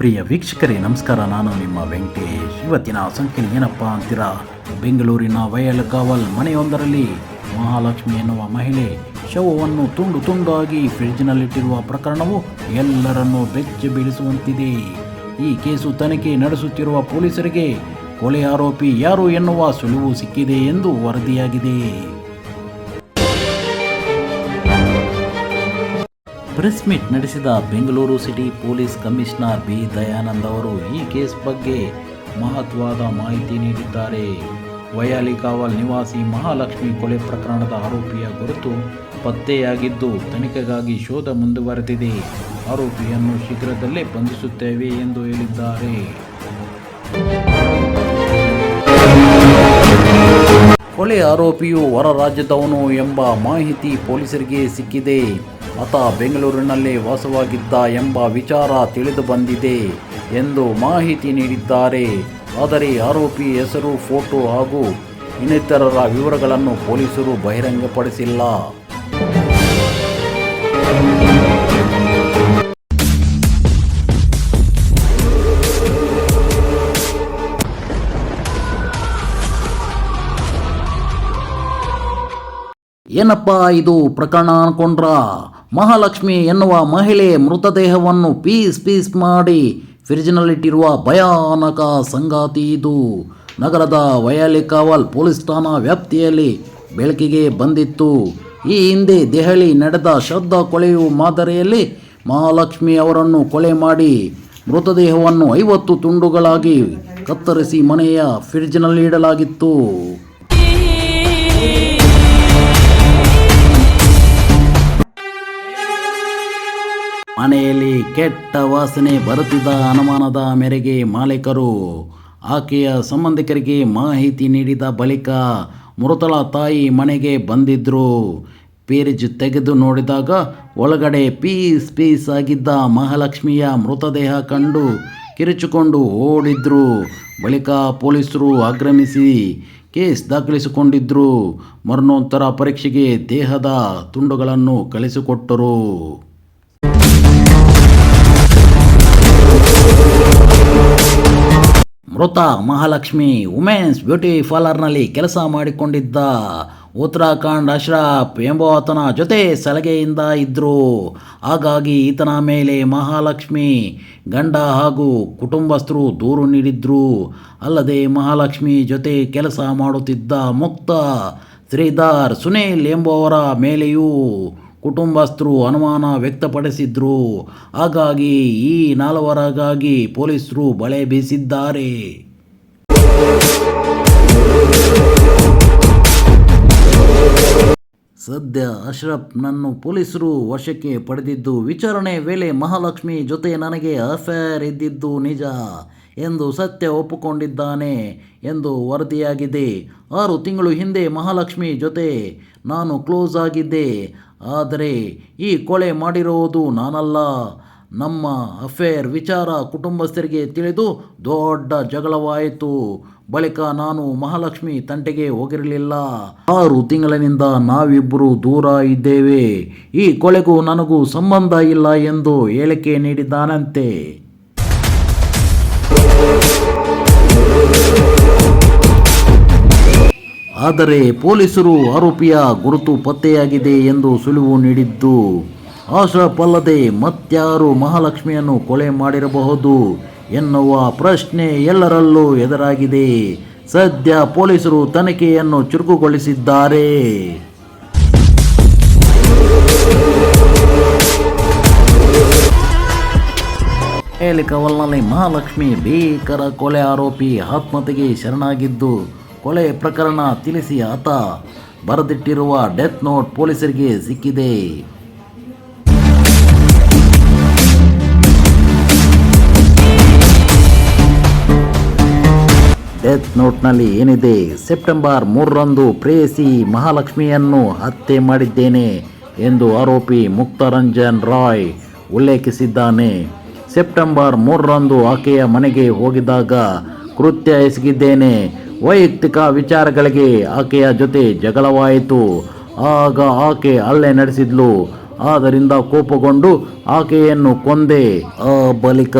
ಪ್ರಿಯ ವೀಕ್ಷಕರೇ, ನಮಸ್ಕಾರ. ನಾನು ನಿಮ್ಮ ವೆಂಕಟೇಶ್. ಇವತ್ತಿನ ಸಂಖ್ಯೆ ಏನಪ್ಪ ಅಂತೀರಾ? ಬೆಂಗಳೂರಿನ ವಯಲಕಾವಲ್ ಮನೆಯೊಂದರಲ್ಲಿ ಮಹಾಲಕ್ಷ್ಮಿ ಎನ್ನುವ ಮಹಿಳೆ ಶವವನ್ನು ತುಂಡು ತುಂಡಾಗಿ ಫ್ರಿಡ್ಜ್ನಲ್ಲಿಟ್ಟಿರುವ ಪ್ರಕರಣವು ಎಲ್ಲರನ್ನೂ ಬೆಚ್ಚಿ ಬೀಳಿಸುವಂತಿದೆ. ಈ ಕೇಸು ತನಿಖೆ ನಡೆಸುತ್ತಿರುವ ಪೊಲೀಸರಿಗೆ ಕೊಲೆ ಆರೋಪಿ ಯಾರು ಎನ್ನುವ ಸುಳಿವು ಸಿಕ್ಕಿದೆ ಎಂದು ವರದಿಯಾಗಿದೆ. ಪ್ರೆಸ್ ಮೀಟ್ ನಡೆಸಿದ Bengaluru city police commissioner B Dayanand ಅವರು ಈ ಕೇಸ್ ಬಗ್ಗೆ ಮಹತ್ವದ ಮಾಹಿತಿ ನೀಡಿದ್ದಾರೆ. ವಯಾಲಿಕಾವಲ್ ನಿವಾಸಿ ಮಹಾಲಕ್ಷ್ಮಿ ಕೊಲೆ ಪ್ರಕರಣದ ಆರೋಪಿಯ ಗುರುತು ಪತ್ತೆಯಾಗಿದ್ದು, ತನಿಖೆಗಾಗಿ ಶೋಧ ಮುಂದುವರೆದಿದೆ. ಆರೋಪಿಯನ್ನು ಶೀಘ್ರದಲ್ಲೇ ಬಂಧಿಸುತ್ತೇವೆ ಎಂದು ಹೇಳಿದ್ದಾರೆ. ಕೊಲೆ ಆರೋಪಿಯು ಹೊರ ರಾಜ್ಯದವನು ಎಂಬ ಮಾಹಿತಿ ಪೊಲೀಸರಿಗೆ ಸಿಕ್ಕಿದೆ. ಆತ ಬೆಂಗಳೂರಿನಲ್ಲೇ ವಾಸವಾಗಿದ್ದ ಎಂಬ ವಿಚಾರ ತಿಳಿದು ಬಂದಿದೆ ಎಂದು ಮಾಹಿತಿ ನೀಡಿದ್ದಾರೆ. ಆದರೆ ಆರೋಪಿ ಹೆಸರು, ಫೋಟೋ ಹಾಗೂ ಇನ್ನಿತರರ ವಿವರಗಳನ್ನು ಪೊಲೀಸರು ಬಹಿರಂಗಪಡಿಸಿಲ್ಲ. ಏನಪ್ಪ ಇದು ಪ್ರಕರಣ ಅನ್ಕೊಂಡ್ರ? ಮಹಾಲಕ್ಷ್ಮಿ ಎನ್ನುವ ಮಹಿಳೆ ಮೃತದೇಹವನ್ನು ಪೀಸ್ ಪೀಸ್ ಮಾಡಿ ಫ್ರಿಜ್ನಲ್ಲಿಟ್ಟಿರುವ ಭಯಾನಕ ಸಂಗಾತಿ ಇದು. ನಗರದ ವಯಾಲಿಕಾವಲ್ ಪೊಲೀಸ್ ಠಾಣಾ ವ್ಯಾಪ್ತಿಯಲ್ಲಿ ಬೆಳಕಿಗೆ ಬಂದಿತ್ತು. ಈ ಹಿಂದೆ ದೆಹಲಿ ನಡೆದ ಶ್ರದ್ಧಾ ಕೊಳೆಯುವ ಮಾದರಿಯಲ್ಲಿ ಮಹಾಲಕ್ಷ್ಮಿ ಅವರನ್ನು ಕೊಲೆ ಮಾಡಿ ಮೃತದೇಹವನ್ನು ಐವತ್ತು ತುಂಡುಗಳಾಗಿ ಕತ್ತರಿಸಿ ಮನೆಯ ಫ್ರಿಡ್ಜ್ನಲ್ಲಿ ಇಡಲಾಗಿತ್ತು ಮನೆಯಲ್ಲಿ ಕೆಟ್ಟ ವಾಸನೆ ಬರುತ್ತಿದ್ದ ಅನುಮಾನದ ಮೇರೆಗೆ ಮಾಲೀಕರು ಆಕೆಯ ಸಂಬಂಧಿಕರಿಗೆ ಮಾಹಿತಿ ನೀಡಿದ ಬಳಿಕ ಮೃತಳ ತಾಯಿ ಮನೆಗೆ ಬಂದಿದ್ದರು ಪೇರಿಜ್ ತೆಗೆದು ನೋಡಿದಾಗ ಒಳಗಡೆ ಪೀಸ್ ಪೀಸ್ ಆಗಿದ್ದ ಮಹಾಲಕ್ಷ್ಮಿಯ ಮೃತದೇಹ ಕಂಡು ಕಿರುಚಿಕೊಂಡು ಓಡಿದ್ರು. ಬಳಿಕ ಪೊಲೀಸರು ಆಗ್ರಮಿಸಿ ಕೇಸ್ ದಾಖಲಿಸಿಕೊಂಡಿದ್ದರು ಮರಣೋತ್ತರ ಪರೀಕ್ಷೆಗೆ ದೇಹದ ತುಂಡುಗಳನ್ನು ಕಳಿಸಿಕೊಟ್ಟರು. ಮೃತ ಮಹಾಲಕ್ಷ್ಮಿ ವುಮೆನ್ಸ್ ಬ್ಯೂಟಿ ಪಾರ್ಲರ್ನಲ್ಲಿ ಕೆಲಸ ಮಾಡಿಕೊಂಡಿದ್ದ ಉತ್ತರಾಖಂಡ್ ಅಶ್ರಫ್ ಎಂಬಾತನ ಜೊತೆ ಸಲಗೆಯಿಂದ ಇದ್ದರು ಹಾಗಾಗಿ ಈತನ ಮೇಲೆ ಮಹಾಲಕ್ಷ್ಮಿ ಗಂಡ ಹಾಗೂ ಕುಟುಂಬಸ್ಥರು ದೂರು ನೀಡಿದ್ರು. ಅಲ್ಲದೆ ಮಹಾಲಕ್ಷ್ಮಿ ಜೊತೆ ಕೆಲಸ ಮಾಡುತ್ತಿದ್ದ ಮುಕ್ತ ಶ್ರೀಧರ್ ಸುನೀಲ್ ಎಂಬುವವರ ಮೇಲೆಯೂ ಕುಟುಂಬಸ್ಥರು ಅನುಮಾನ ವ್ಯಕ್ತಪಡಿಸಿದ್ರು. ಹಾಗಾಗಿ ಈ ನಾಲ್ವರಗಾಗಿ ಪೊಲೀಸರು ಬಳೆ ಬೀಸಿದ್ದಾರೆ. ಸದ್ಯ ಅಶ್ರಫ್ನನ್ನು ಪೊಲೀಸರು ವಶಕ್ಕೆ ಪಡೆದಿದ್ದು, ವಿಚಾರಣೆ ವೇಳೆ ಮಹಾಲಕ್ಷ್ಮಿ ಜೊತೆ ನನಗೆ ಅಫೇರ್ ಇದ್ದಿದ್ದು ನಿಜ ಎಂದು ಸತ್ಯ ಒಪ್ಪಿಕೊಂಡಿದ್ದಾನೆ ಎಂದು ವರದಿಯಾಗಿದೆ. ಆರು ತಿಂಗಳು ಹಿಂದೆ ಮಹಾಲಕ್ಷ್ಮಿ ಜೊತೆ ನಾನು ಕ್ಲೋಸ್ ಆಗಿದ್ದೆ. ಆದರೆ ಈ ಕೊಲೆ ಮಾಡಿರೋದು ನಾನಲ್ಲ. ನಮ್ಮ ಅಫೇರ್ ವಿಚಾರ ಕುಟುಂಬಸ್ಥರಿಗೆ ತಿಳಿದು ದೊಡ್ಡ ಜಗಳವಾಯಿತು. ಬಳಿಕ ನಾನು ಮಹಾಲಕ್ಷ್ಮಿ ತಂಟೆಗೆ ಹೋಗಿರಲಿಲ್ಲ. ಆರು ತಿಂಗಳಿನಿಂದ ನಾವಿಬ್ಬರು ದೂರ ಇದ್ದೇವೆ. ಈ ಕೊಲೆಗೂ ನನಗೂ ಸಂಬಂಧ ಇಲ್ಲ ಎಂದು ಹೇಳಿಕೆ ನೀಡಿದ್ದಾನಂತೆ. ಆದರೆ ಪೊಲೀಸರು ಆರೋಪಿಯ ಗುರುತು ಪತ್ತೆಯಾಗಿದೆ ಎಂದು ಸುಳಿವು ನೀಡಿದ್ದು ಆಶ್ರಫ್ ಅಲ್ಲದೆ ಮತ್ಯಾರು ಮಹಾಲಕ್ಷ್ಮಿಯನ್ನು ಕೊಲೆ ಮಾಡಿರಬಹುದು ಎನ್ನುವ ಪ್ರಶ್ನೆ ಎಲ್ಲರಲ್ಲೂ ಎದುರಾಗಿದೆ. ಸದ್ಯ ಪೊಲೀಸರು ತನಿಖೆಯನ್ನು ಚುರುಕುಗೊಳಿಸಿದ್ದಾರೆ. ಏಲಿಕವಲ್ನಲ್ಲಿ ಮಹಾಲಕ್ಷ್ಮಿ ಭೀಕರ ಕೊಲೆ ಆರೋಪಿ ಆತ್ಮಹತ್ಯೆಗೆ ಶರಣಾಗಿದ್ದು ಕೊಲೆ ಪ್ರಕರಣ ತಿಳಿಸಿ ಆತ ಬರೆದಿಟ್ಟಿರುವ ಡೆತ್ ನೋಟ್ ಪೊಲೀಸರಿಗೆ ಸಿಕ್ಕಿದೆ. ಡೆತ್ ನೋಟ್ನಲ್ಲಿ ಏನಿದೆ? ಸೆಪ್ಟೆಂಬರ್ ಮೂರರಂದು ಪ್ರೇಯಸಿ ಮಹಾಲಕ್ಷ್ಮಿಯನ್ನು ಹತ್ಯೆ ಮಾಡಿದ್ದೇನೆ ಎಂದು ಆರೋಪಿ ಮುಕ್ತರಂಜನ್ ರಾಯ್ ಉಲ್ಲೇಖಿಸಿದ್ದಾನೆ. ಸೆಪ್ಟೆಂಬರ್ ಮೂರರಂದು ಆಕೆಯ ಮನೆಗೆ ಹೋಗಿದಾಗ ಕೃತ್ಯ ಎಸಗಿದ್ದೇನೆ. ವೈಯಕ್ತಿಕ ವಿಚಾರಗಳಿಗೆ ಆಕೆಯ ಜೊತೆ ಜಗಳವಾಯಿತು. ಆಗ ಆಕೆ ಹಲ್ಲೆ ನಡೆಸಿದ್ಲು. ಆದ್ದರಿಂದ ಕೋಪಗೊಂಡು ಆಕೆಯನ್ನು ಕೊಂದೆ. ಆ ಬಳಿಕ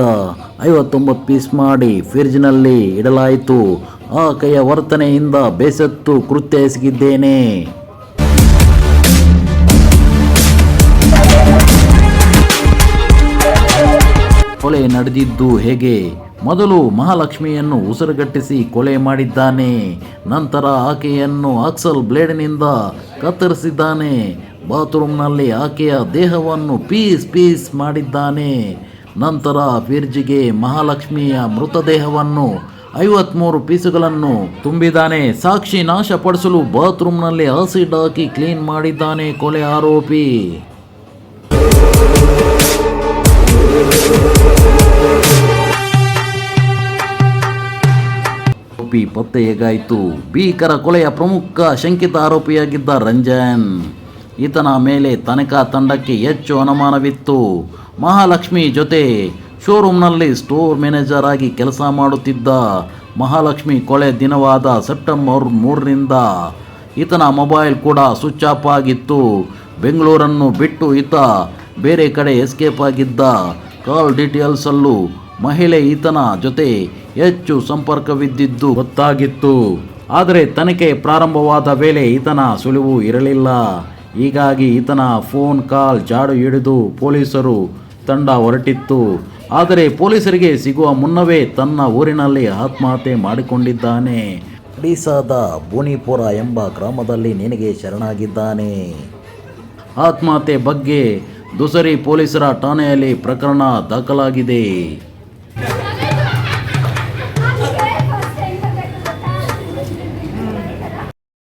ಐವತ್ತೊಂಬತ್ತು ಪೀಸ್ ಮಾಡಿ ಫ್ರಿಡ್ಜ್ನಲ್ಲಿ ಇಡಲಾಯಿತು. ಆಕೆಯ ವರ್ತನೆಯಿಂದ ಬೇಸತ್ತು ಕೃತ್ಯ ಎಸಗಿದ್ದೇನೆ. ಕೊಲೆ ನಡೆದಿದ್ದು ಹೇಗೆ? ಮೊದಲು ಮಹಾಲಕ್ಷ್ಮಿಯನ್ನು ಉಸಿರುಗಟ್ಟಿಸಿ ಕೊಲೆ ಮಾಡಿದ್ದಾನೆ. ನಂತರ ಆಕೆಯನ್ನು ಆಕ್ಸಲ್ ಬ್ಲೇಡ್ನಿಂದ ಕತ್ತರಿಸಿದ್ದಾನೆ. ಬಾತ್ರೂಮ್ನಲ್ಲಿ ಆಕೆಯ ದೇಹವನ್ನು ಪೀಸ್ ಪೀಸ್ ಮಾಡಿದ್ದಾನೆ. ನಂತರ ಫಿರ್ಜಿಗೆ ಮಹಾಲಕ್ಷ್ಮಿಯ ಮೃತದೇಹವನ್ನು ಐವತ್ಮೂರು ಪೀಸುಗಳನ್ನು ತುಂಬಿದ್ದಾನೆ. ಸಾಕ್ಷಿ ನಾಶಪಡಿಸಲು ಬಾತ್ರೂಮ್ನಲ್ಲಿ ಆಸಿಡ್ ಹಾಕಿ ಕ್ಲೀನ್ ಮಾಡಿದ್ದಾನೆ ಕೊಲೆ ಆರೋಪಿ. ಆರೋಪಿ ಪತ್ತೆ ಹೇಗಾಯಿತು ಭೀಕರ ಕೊಲೆಯ ಪ್ರಮುಖ ಶಂಕಿತ ಆರೋಪಿಯಾಗಿದ್ದ ರಂಜನ್. ಈತನ ಮೇಲೆ ತನಿಖಾ ತಂಡಕ್ಕೆ ಹೆಚ್ಚು ಅನುಮಾನವಿತ್ತು. ಮಹಾಲಕ್ಷ್ಮಿ ಜೊತೆ ಶೋರೂಮ್ನಲ್ಲಿ ಸ್ಟೋರ್ ಮ್ಯಾನೇಜರ್ ಆಗಿ ಕೆಲಸ ಮಾಡುತ್ತಿದ್ದ ಮಹಾಲಕ್ಷ್ಮಿ ಕೊಳೆ ದಿನವಾದ ಸೆಪ್ಟೆಂಬರ್ ಮೂರರಿಂದ. ಈತನ ಮೊಬೈಲ್ ಕೂಡ ಸ್ವಿಚ್ ಆಫ್ ಆಗಿತ್ತು. ಬೆಂಗಳೂರನ್ನು ಬಿಟ್ಟು ಈತ ಬೇರೆ ಕಡೆ ಎಸ್ಕೇಪ್ ಆಗಿದ್ದ. ಕಾಲ್ ಡೀಟೇಲ್ಸಲ್ಲೂ ಮಹಿಳೆ ಈತನ ಜೊತೆ ಹೆಚ್ಚು ಸಂಪರ್ಕವಿದ್ದಿದ್ದು ಗೊತ್ತಾಗಿತ್ತು. ಆದರೆ ತನಿಖೆ ಪ್ರಾರಂಭವಾದ ವೇಳೆ ಈತನ ಸುಳಿವು ಇರಲಿಲ್ಲ. ಹೀಗಾಗಿ ಈತನ ಫೋನ್ ಕಾಲ್ ಜಾಡು ಹಿಡಿದು ಪೊಲೀಸರು ತಂಡ ಹೊರಟಿತ್ತು. ಆದರೆ ಪೊಲೀಸರಿಗೆ ಸಿಗುವ ಮುನ್ನವೇ ತನ್ನ ಊರಿನಲ್ಲಿ ಆತ್ಮಹತ್ಯೆ ಮಾಡಿಕೊಂಡಿದ್ದಾನೆ. ಒಡಿಸಾದ ಬೋನಿಪುರ ಎಂಬ ಗ್ರಾಮದಲ್ಲಿ ನಿನಗೆ ಶರಣಾಗಿದ್ದಾನೆ. ಆತ್ಮಹತ್ಯೆ ಬಗ್ಗೆ ದುಸರಿ ಪೊಲೀಸರ ಠಾಣೆಯಲ್ಲಿ ಪ್ರಕರಣ ದಾಖಲಾಗಿದೆ.